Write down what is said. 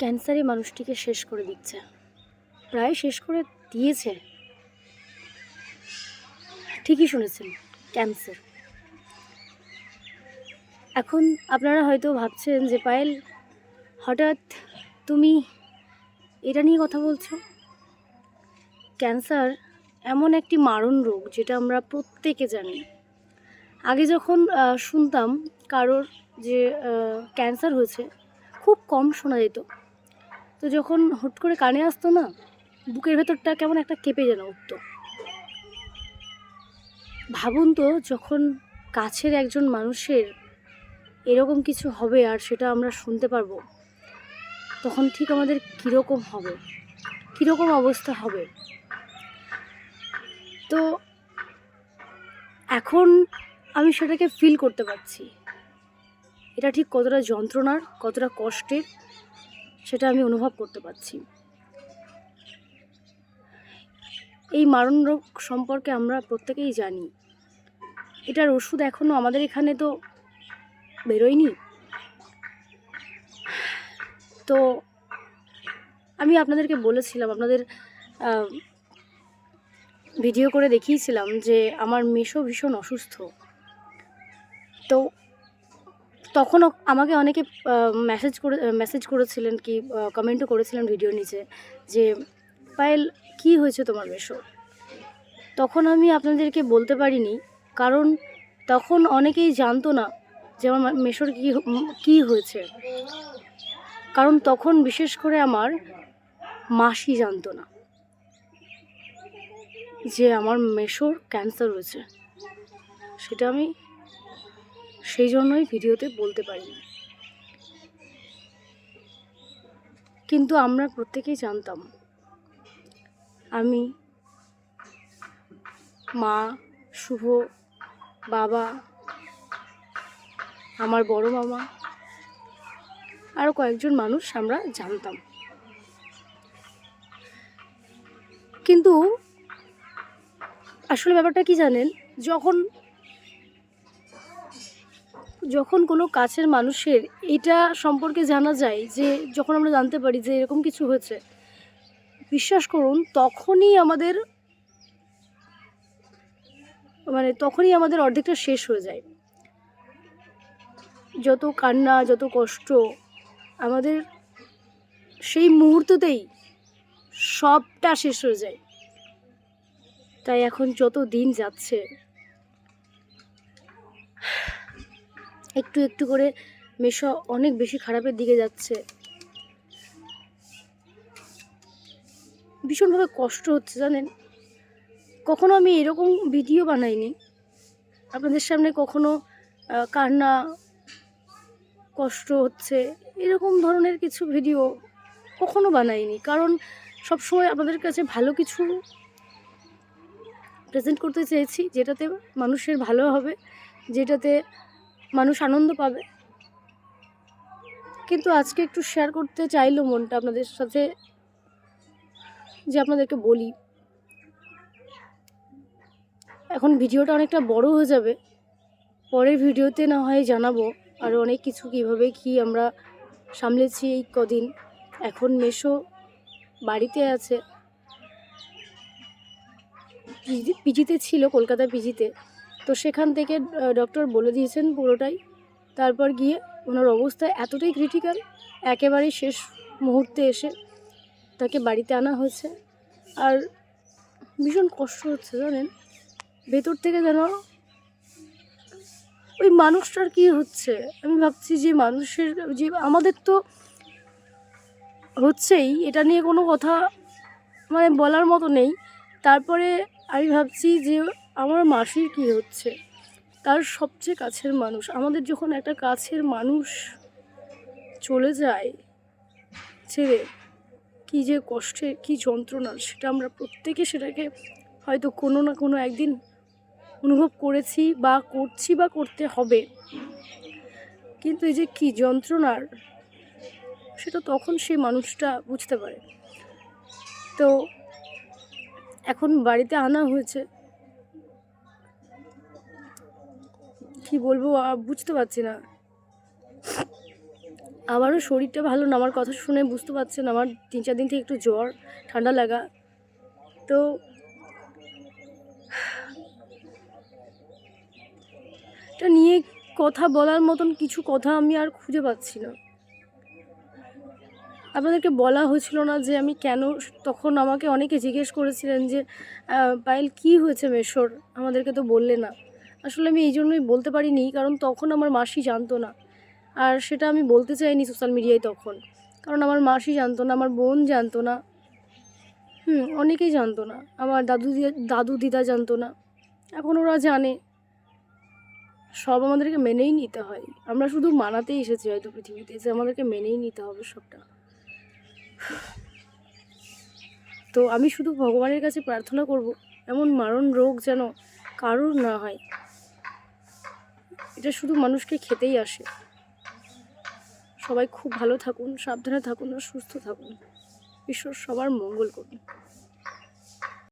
ক্যান্সারে মানুষটিকে শেষ করে দিচ্ছে। প্রায় শেষ করে দিয়েছে। ঠিকই শুনেছেন, ক্যান্সার। এখন আপনারা হয়তো ভাবছেন যে, পায়েল, হঠাৎ তুমি এটা নিয়ে কথা বলছো? ক্যান্সার এমন একটি মারণ রোগ যেটা আমরা প্রত্যেকে জানি। আগে যখন শুনতাম কারোর যে ক্যান্সার হয়েছে, খুব কম শোনা যেত। তো যখন হুট করে কানে আসতো না, বুকের ভেতরটা কেমন একটা কেঁপে যেন উঠতো। ভাবুন তো, যখন কাছের একজন মানুষের এরকম কিছু হবে আর সেটা আমরা শুনতে পারব, তখন ঠিক আমাদের কীরকম হবে, কীরকম অবস্থা হবে। তো এখন আমি সেটাকে ফিল করতে পারছি। এটা ঠিক কতটা যন্ত্রণার, কতটা কষ্টের সেটা আমি অনুভব করতে পারছি। এই মারণ রোগ সম্পর্কে আমরা প্রত্যেকেই জানি। এটার ওষুধ এখনও আমাদের এখানে তো বেরোয়নি। তো আমি আপনাদেরকে বলেছিলাম, আপনাদের ভিডিও করে দেখিয়েছিলাম যে আমার মেশো ভীষণ অসুস্থ। তো তখন ও- আমাকে অনেকে মেসেজ করে মেসেজ করেছিলেন কি কমেন্টও করেছিলেন ভিডিও নিচে যে, পায়েল, কি হয়েছে তোমার মেশো তখন আমি আপনাদেরকে বলতে পারিনি, কারণ তখন অনেকেই জানতো না যে আমার মেশোর কী কী হয়েছে। কারণ তখন বিশেষ করে আমার মাসি জানতো না যে আমার মেশোর ক্যান্সার হয়েছে। সেটা আমি সেই জন্যই ভিডিওতে বলতে পারিনি। কিন্তু আমরা প্রত্যেকেই জানতাম, আমি, মা, শুভ, বাবা, আমার বড় মামা আরও কয়েকজন মানুষ আমরা জানতাম। কিন্তু আসলে ব্যাপারটা কি জানেন, যখন যখন কোনো কাছের মানুষের এটা সম্পর্কে জানা যায় যে যখন আমরা জানতে পারি যে এরকম কিছু হয়েছে, বিশ্বাস করুন, তখনই আমাদের মানে তখনই আমাদের অর্ধেকটা শেষ হয়ে যায়। যত কান্না, যত কষ্ট, আমাদের সেই মুহূর্ততেই সবটা শেষ হয়ে যায়। তাই এখন যত দিন যাচ্ছে একটু একটু করে মেশো, অনেক বেশি খারাপের দিকে যাচ্ছে। ভীষণভাবে কষ্ট হচ্ছে, জানেন? কখনো আমি এরকম ভিডিও বানাইনি। আপনাদের সামনে কখনো কান্না, কষ্ট হচ্ছে, এরকম ধরনের কিছু ভিডিও কখনো বানাইনি। কারণ সবসময় আপনাদের কাছে ভালো কিছু প্রেজেন্ট করতে চেয়েছি, যেটাতে মানুষের ভালো হবে, যেটাতে মানুষ আনন্দ পাবে। কিন্তু আজকে একটু শেয়ার করতে চাইলো মনটা আপনাদের সাথে, যে আপনাদেরকে বলি, এখন ভিডিওটা অনেকটা বড় হয়ে যাবে। পরের ভিডিওতে না হয় জানাব আরও অনেক কিছু কীভাবে কি আমরা সামলেছি এই কদিন। এখন মেশো বাড়িতে আছে। পিজি- পিজিতে ছিল কলকাতা পিজিতে। তো সেখান থেকে ডক্টর বলে দিয়েছেন পুরোটাই। তারপর গিয়ে ওনার অবস্থা এতটাই ক্রিটিক্যাল একেবারে শেষ মুহূর্তে এসে তাকে বাড়িতে আনা হয়েছে। আর ভীষণ কষ্ট হচ্ছে জানেন, ভেতর থেকে যেন ওই মানুষটার কি হচ্ছে? আমি ভাবছি যে মানুষের, যে আমাদের তো হচ্ছেই, এটা নিয়ে কোনো কথা মানে বলার মতো নেই। তারপরে আমি ভাবছি যে আমার মাসির কি হচ্ছে? তার সবচেয়ে কাছের মানুষ। আমাদের যখন একটা কাছের মানুষ চলে যায় ছেড়ে কী যে কষ্টের, কী যন্ত্রণা, সেটা আমরা প্রত্যেকে সেটাকে হয়তো কোনো না কোনো একদিন অনুভব করেছি বা করছি বা করতে হবে। কিন্তু এই যে কী যন্ত্রণার, সেটা তখন সেই মানুষটা বুঝতে পারে। তো এখন বাড়িতে আনা হয়েছে। কি বলব বুঝতে পারছি না। আমারও শরীরটা ভালো না, আমার কথা শুনে বুঝতে পারছেন আমার তিন চার দিন থেকে একটু জ্বর, ঠান্ডা লাগা। তো এটা নিয়ে কথা বলার মতন কিছু কথা আমি আর খুঁজে পাচ্ছি না। আপনাদেরকে বলা হয়েছিল না যে আমি কেন তখন আমাকে অনেকে জিজ্ঞেস করেছিলেন যে পায়েল, কি হয়েছে মেশোর? আমাদেরকে তো বললে না। আসলে আমি এই জন্যই বলতে পারিনি, কারণ তখন আমার মাসি জানতো না। আর সেটা আমি বলতে চাইনি সোশ্যাল মিডিয়ায় তখন। কারণ আমার মাসি জানতো না, আমার বোন জানতো না। হুম, অনেকেই জানতো না। আমার দাদু দাদু দিদা জানতো না। এখন ওরা জানে। সব আমাদেরকে মেনেই নিতে হয়। আমরা শুধু মানাতেই এসেছি হয়তো পৃথিবীতে, যে আমাদেরকে মেনেই নিতে হবে সবটা। তো আমি শুধু ভগবানের কাছে প্রার্থনা করব, এমন মারণ রোগ যেন কারোর না হয়। এটা শুধু মানুষকে খেতেই আসে। সবাই খুব ভালো থাকুন, সাবধানে থাকুন আর সুস্থ থাকুন। ঈশ্বর সবার মঙ্গল করুন।